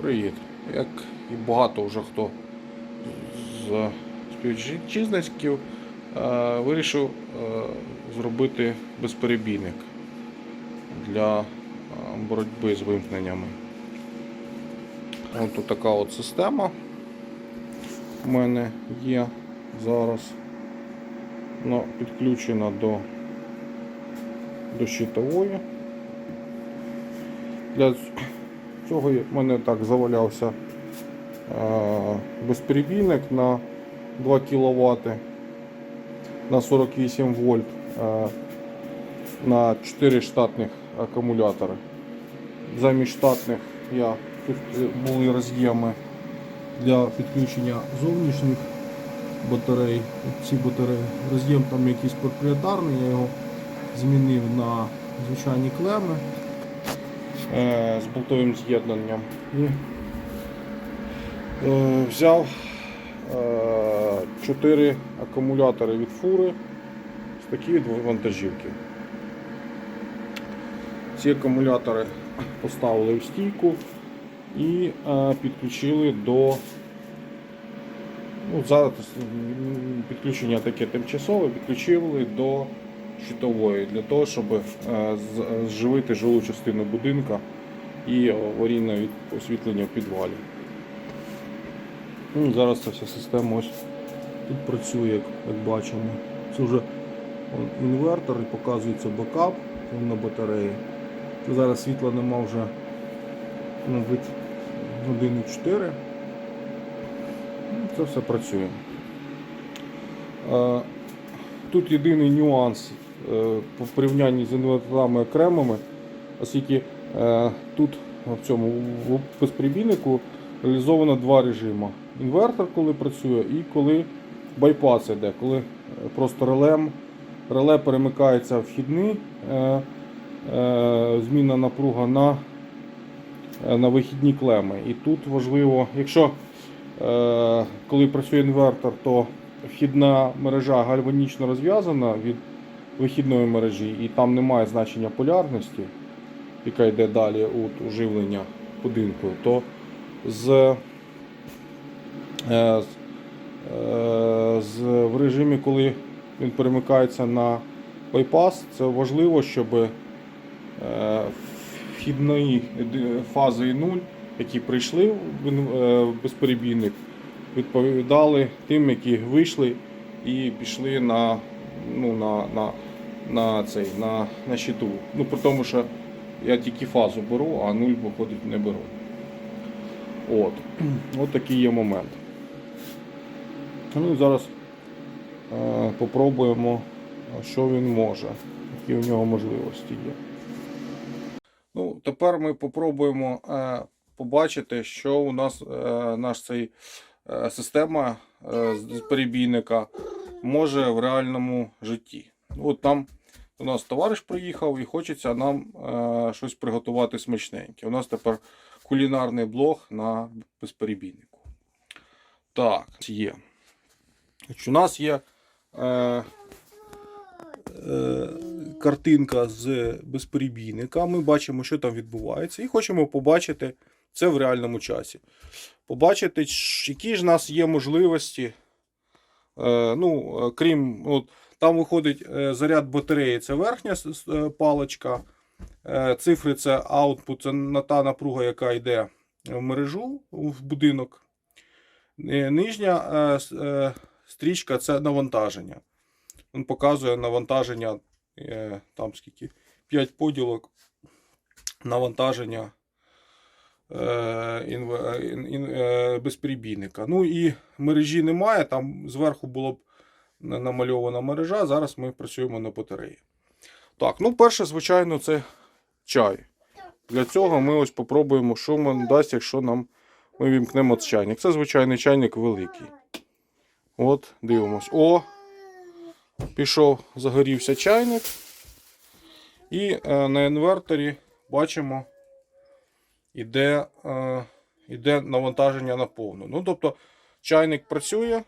Привіт. Як і багато вже хто з співвітчизників е, вирішив е, зробити безперебійник для е, боротьби з вимкненнями. Ось тут така от система у мене є зараз. Вона підключена до, до щитової. Для цього в мене так завалявся е, безперебійник на 2 кВт на 48 вольт е, на 4 штатних акумулятори. Замість штатних я тут були роз'єми для підключення зовнішніх батарей. Ці батареї роз'єм там якийсь проприєтарний, я його змінив на звичайні клеми з болтовим з'єднанням. І е, взяв е, 4 акумулятори від фури з такої вантажівки. Ці акумулятори поставили в стійку і е, підключили до Ну, зараз підключення таке тимчасове, підключили до щитової для того, щоб е, зживити жилу частину будинка і аварійне освітлення в підвалі. Ну, зараз ця вся система ось тут працює, як, як бачимо. Це вже інвертор і показується бекап він на батареї. Це зараз світла нема вже, мабуть, години 4. Ну, Це все працює. Е, Тут єдиний нюанс по порівнянні з інверторами окремими, оскільки е, тут в цьому в безприбійнику реалізовано два режими. Інвертор, коли працює, і коли байпас йде, коли е, просто релем, реле перемикається вхідний, е, е, напруга на, е, на вихідні клеми. І тут важливо, якщо Е, Коли працює інвертор, то вхідна мережа гальванічно розв'язана від вихідної мережі, і там немає значення полярності, яка йде далі у живлення будинку, то з, е, з, е, з, в режимі, коли він перемикається на байпас, це важливо, щоб е, вхідної фази 0 які прийшли в безперебійник, відповідали тим, які вийшли і пішли на, ну, на, на, на, цей, на, на щиту. Ну, при тому, що я тільки фазу беру, а нуль виходить не беру. От. От такий є момент. Ну і зараз е, попробуємо, що він може, які у нього можливості є. Ну, тепер ми попробуємо е, побачити, що у нас е, наш цей е, система е, з перебійника може в реальному житті. От там у нас товариш приїхав і хочеться нам е, щось приготувати смачненьке. У нас тепер кулінарний блог на безперебійнику. Так, є. У нас є е, е, картинка з безперебійника. Ми бачимо, що там відбувається, і хочемо побачити це в реальному часі. Побачити, які ж в нас є можливості. Е, ну, е, крім, от, там виходить е, заряд батареї, це верхня паличка. Цифри це output, це на та напруга, яка йде в мережу в будинок. Нижня стрічка це навантаження. Він показує навантаження там скільки 5 поділок навантаження е, інве- е, ін- ін- е, безперебійника. Ну і мережі немає, там зверху було б намальована мережа. Зараз ми працюємо на батареї. Так, ну перше, звичайно, це чай. Для цього ми ось попробуємо, що нам дасть, якщо нам ми вімкнемо чайник. Це звичайний чайник великий. От, дивимось. О! Пішов, загорівся чайник. І е, на інверторі бачимо, іде, е, іде навантаження на повну. Ну, тобто, чайник працює,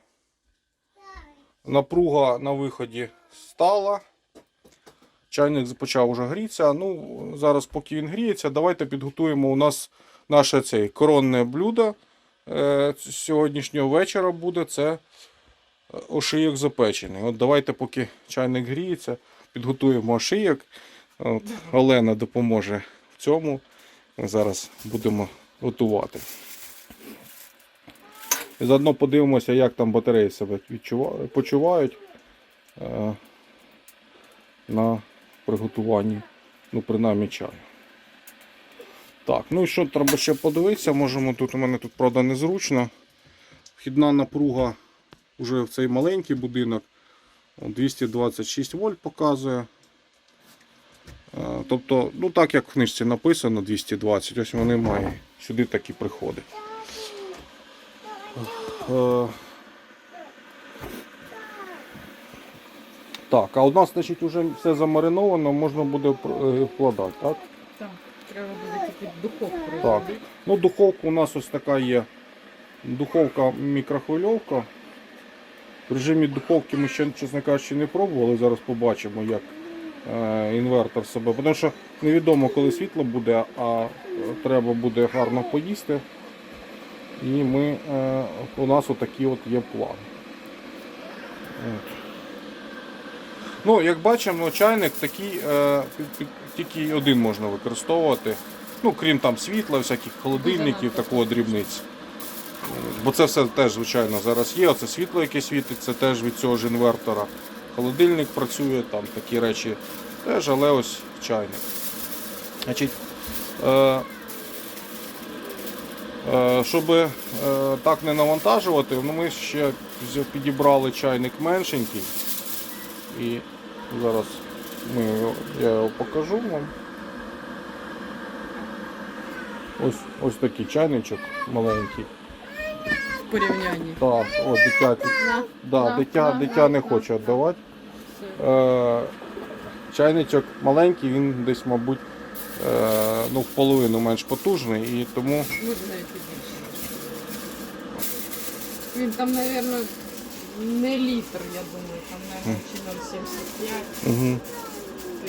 напруга на виході стала. Чайник почав уже грітися. Ну, зараз, поки він гріється, давайте підготуємо. У нас наше цей коронне блюдо е, сьогоднішнього вечора буде це е, ошийок запечений. От давайте, поки чайник гріється, підготуємо ошийок. От, Олена допоможе в цьому. Зараз будемо готувати. І заодно подивимося, як там батареї себе відчувають, почувають е, на приготуванні, ну, принаймні чаю. Так, ну і що треба ще подивитися? Можемо тут, у мене тут, правда, незручно. Вхідна напруга вже в цей маленький будинок. 226 вольт показує. Тобто, ну так як в книжці написано 220, ось вони мають сюди так і приходить. Е, Так, а у нас, значить, вже все замариновано, можна буде е, вкладати, так? Так, треба буде тільки духовку Так. Ну, духовка у нас ось така є. Духовка мікрохвильовка. В режимі духовки ми ще, чесно кажучи, не пробували. Зараз побачимо, як інвертор себе. Тому що невідомо, коли світло буде, а е, треба буде гарно поїсти. І ми, е, у нас отакі от є плани. От. Ну, як бачимо, чайник такий, е, тільки один можна використовувати. Ну, крім там світла, всяких холодильників, такого дрібниць. Бо це все теж, звичайно, зараз є. Оце світло, яке світить, це теж від цього ж інвертора. Холодильник працює, там такі речі теж, але ось чайник. Значить, е, е, щоб е, так не навантажувати, ну, ми ще підібрали чайник меншенький. І зараз ми я його покажу вам. Ось, ось такий чайничок маленький. В порівнянні. Так, о, дитя, да, дитя, дитя не хоче віддавати. Е, чайничок маленький, він десь, мабуть, е, ну, в половину менш потужний, і тому Може навіть і більше. Він там, мабуть, не літр, я думаю, там, мабуть, чи 0,75, угу.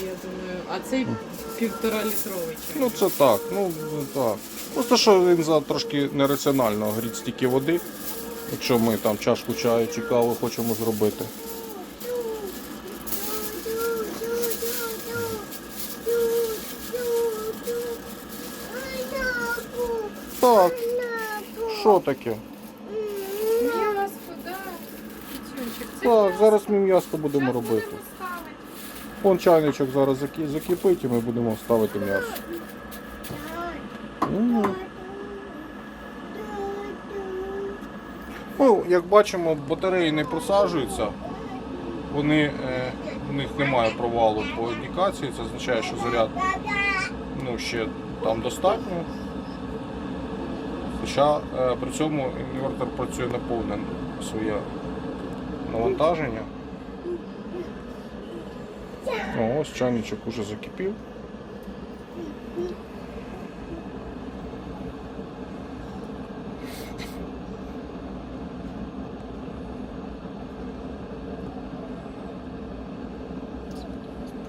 Я думаю, а цей півтора літровий чай. ну це так, ну так. Просто що він за трошки нераціонально гріть стільки води, якщо ми там чашку чаю чи кави хочемо зробити. Так, що таке? М'ясо, да. Це Так, м'ясо. зараз ми м'ясо будемо робити. Вон чайничок зараз заки- закипить і ми будемо ставити м'ясо. Ну, як бачимо, батареї не просаджуються. Вони, е, у них немає провалу по індикації, це означає, що заряд ну, ще там достатньо. Хоча е, при цьому інвертор працює на повне своє навантаження. О, ось чайничок уже закипів.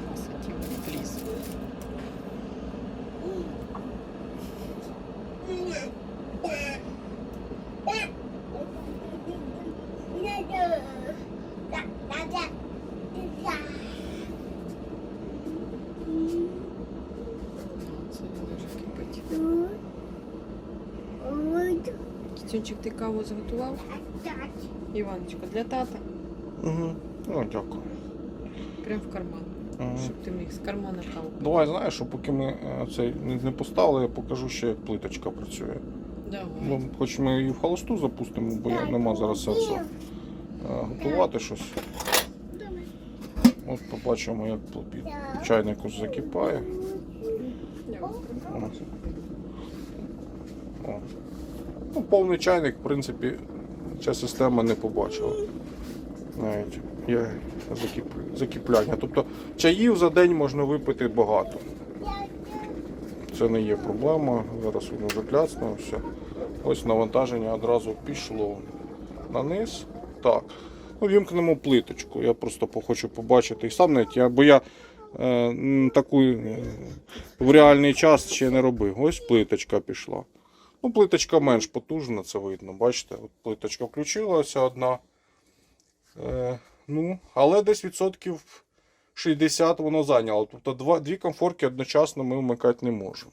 Красоті вліз. Це він вже кипить. Кицюнчик, ти каву зготував? Іваночка, для тата? Угу. Ну, дякую. Прям в карман. Ага. Щоб ти міг з кармана каву. пити. Давай, знаєш, що поки ми е, цей не поставили, я покажу ще, як плиточка працює. Давай. Ну, хоч ми її в холосту запустимо, бо я нема зараз сенсу е, готувати щось. От побачимо, як під чайник ось закипає. Давай. О. О. Ну, повний чайник, в принципі, ця система не побачила. Навіть є закіпляння. Тобто чаїв за день можна випити багато. Це не є проблема. Зараз воно вже кляцне, все. Ось навантаження одразу пішло на низ. Так. Ну, вімкнемо плиточку. Я просто хочу побачити і сам навіть, я, бо я е, таку е, в реальний час ще не робив. Ось плиточка пішла. Ну, плиточка менш потужна, це видно. Бачите, от плиточка включилася одна. Е, ну, але десь відсотків 60 воно зайняло. Тобто два, дві комфорки одночасно ми вмикати не можемо.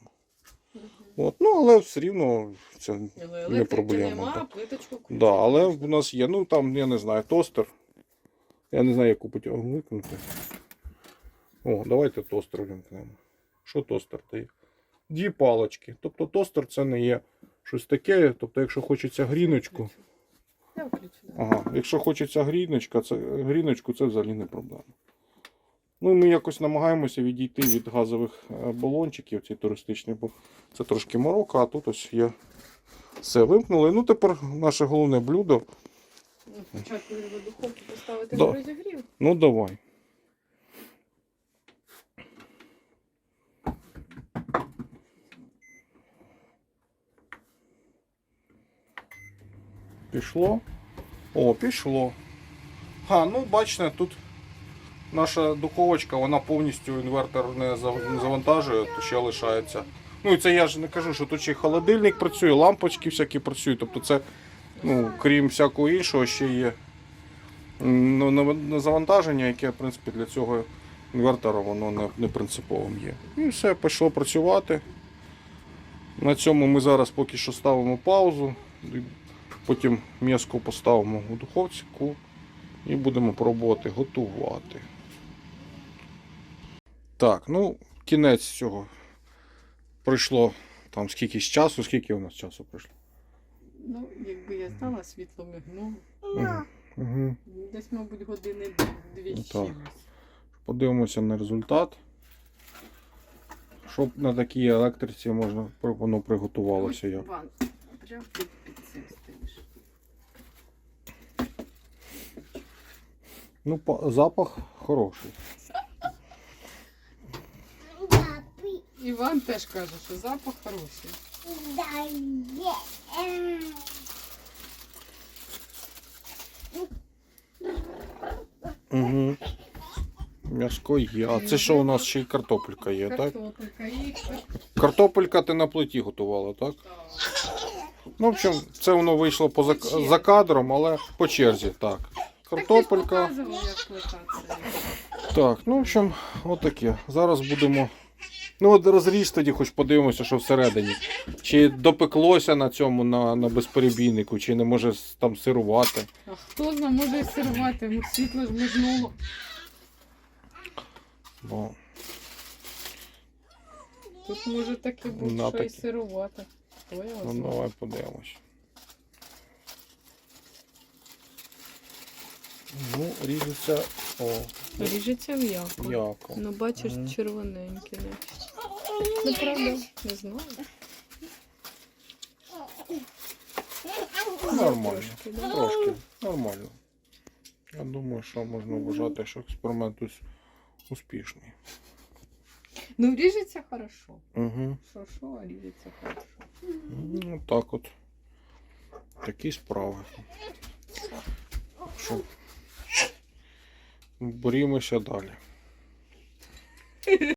От, ну, але все рівно це Але не проблема. нема, так. плиточку. Да, але в нас є, ну там, я не знаю, тостер. Я не знаю, яку потягу вимкнути. О, давайте тостер вимкнемо. Що тостер? Це дві палочки. Тобто тостер це не є щось таке. Тобто, якщо хочеться гріночку. Я. Ага, якщо хочеться гріночка, це, гріночку, це взагалі не проблема. Ну, ми якось намагаємося відійти від газових е, балончиків, ці туристичні, бо це трошки морока, а тут ось є. Все вимкнули. Ну, тепер наше головне блюдо. Ну, Спочатку треба духовку поставити Да. розігрів. Ну, давай. Пішло? О, пішло. А, ну бачите, тут наша духовочка, вона повністю інвертор не завантажує, то ще лишається. Ну і це я ж не кажу, що тут ще холодильник працює, лампочки всякі працюють. Тобто це, ну, крім всякого іншого, ще є ну, завантаження, яке, в принципі, для цього інвертора воно не, не принциповим є. І все, пішло працювати. На цьому ми зараз поки що ставимо паузу. Потім м'яско поставимо у духовку і будемо пробувати готувати. Так, ну, кінець цього. Пройшло там скільки часу, скільки у нас часу пройшло? Ну, якби я знала, світло мигнуло. Угу. Угу. Десь, мабуть, години дві Ну, чимось. Подивимося на результат. Щоб на такій електриці можна воно приготувалося як. Прям під, під цим стоїш. Ну, па- запах хороший. Іван теж каже, що запах хороший. Угу. М'яско є. А це що у нас ще й картопелька є, так? Картопелька і Картопелька ти на плиті готувала, так? Ну, в общем, це воно вийшло поза за кадром, але по черзі, так. Картопелька. Так, ну в общем, отаке. Зараз будемо. Ну, от розріж тоді, хоч подивимося, що всередині. Чи допеклося на цьому, на, на безперебійнику, чи не може там сирувати. А хто знає, може і сирувати, ну світло ж мигнуло. Бо Тут може таке бути, що і сирувати. Його ну, давай подивимось. Ну, ріжеться. О, Ріжеться м'яко. м'яко. Ну бачиш, Мгм. червоненьке. не. Ну правда, не знаю. Нормально. Трошки, да? Трошки. Нормально. Я думаю, що можна вважати, що експеримент ус- успішний. Ну ріжеться хорошо. Угу. Що, що, а ріжеться хорошо. Ну, так от. Такі справи. Що? Борімося далі.